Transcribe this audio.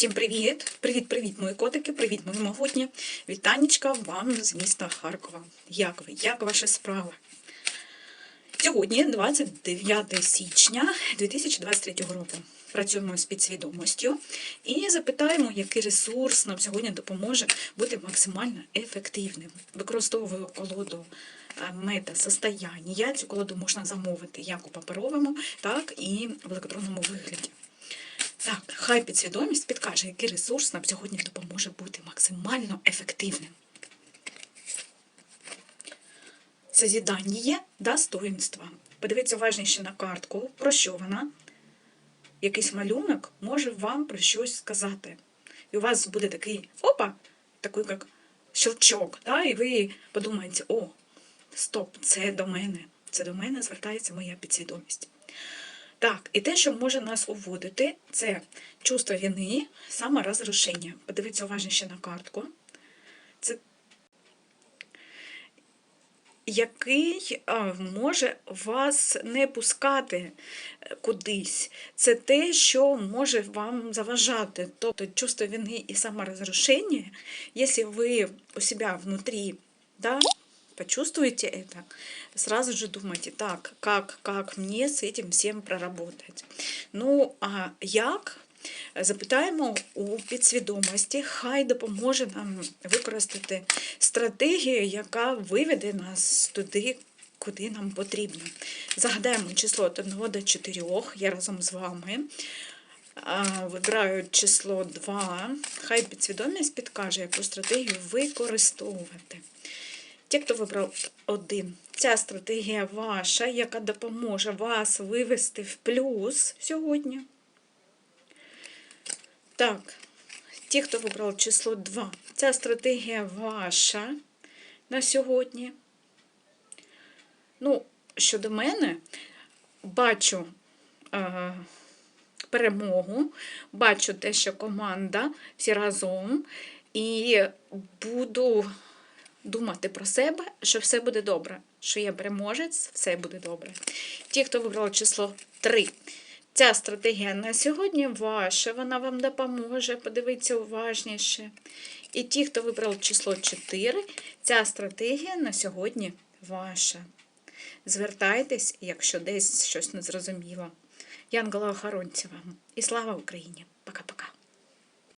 Всім привіт! Привіт-привіт, мої котики, привіт, мої могутні. Вітанечка вам з міста Харкова. Як ви? Як ваші справи? Сьогодні 29 січня 2023 року. Працюємо з підсвідомістю і запитаємо, який ресурс нам сьогодні допоможе бути максимально ефективним. Використовую колоду е, мета состояння. Цю колоду можна замовити як у паперовому, так і в електронному вигляді. Так, хай підсвідомість підкаже, який ресурс нам сьогодні допоможе бути максимально ефективним. Созідання достоинства. Подивіться уважніше на картку, про що вона. Якийсь малюнок може вам про щось сказати. І у вас буде такий опа, такий як щелчок, да? і ви подумаєте, о, стоп, це до мене. Це до мене звертається моя підсвідомість. Так, і те, що може нас уводити, це чувство вини, саморозрушення. Подивіться уважніше на картку. Це який може вас не пускати е, кудись. Це те, що може вам заважати. Тобто чувство вини і саморозрушення, якщо ви у себя внутри, да, почувствуете это, сразу же думайте, так, как, как мне с этим всем проработать. Ну, а як? Запитаємо у підсвідомості, хай допоможе нам використати стратегію, яка виведе нас туди, куди нам потрібно. Загадаємо число від 1 до 4, я разом з вами. Вибираю число 2, хай підсвідомість підкаже, яку стратегію використовувати. Ті, хто вибрав один, ця стратегія ваша, яка допоможе вас вивести в плюс сьогодні. Так, ті, хто вибрав число 2, ця стратегія ваша на сьогодні. Ну, щодо мене, бачу е, перемогу, бачу те, що команда всі разом, і буду думати про себе, що все буде добре, що я переможець, все буде добре. Ті, хто вибрав число 3. Ця стратегія на сьогодні ваша, вона вам допоможе, подивіться уважніше. І ті, хто вибрав число 4, ця стратегія на сьогодні ваша. Звертайтесь, якщо десь щось не зрозуміло. Янгола охоронця вам. І слава Україні! Пока-пока.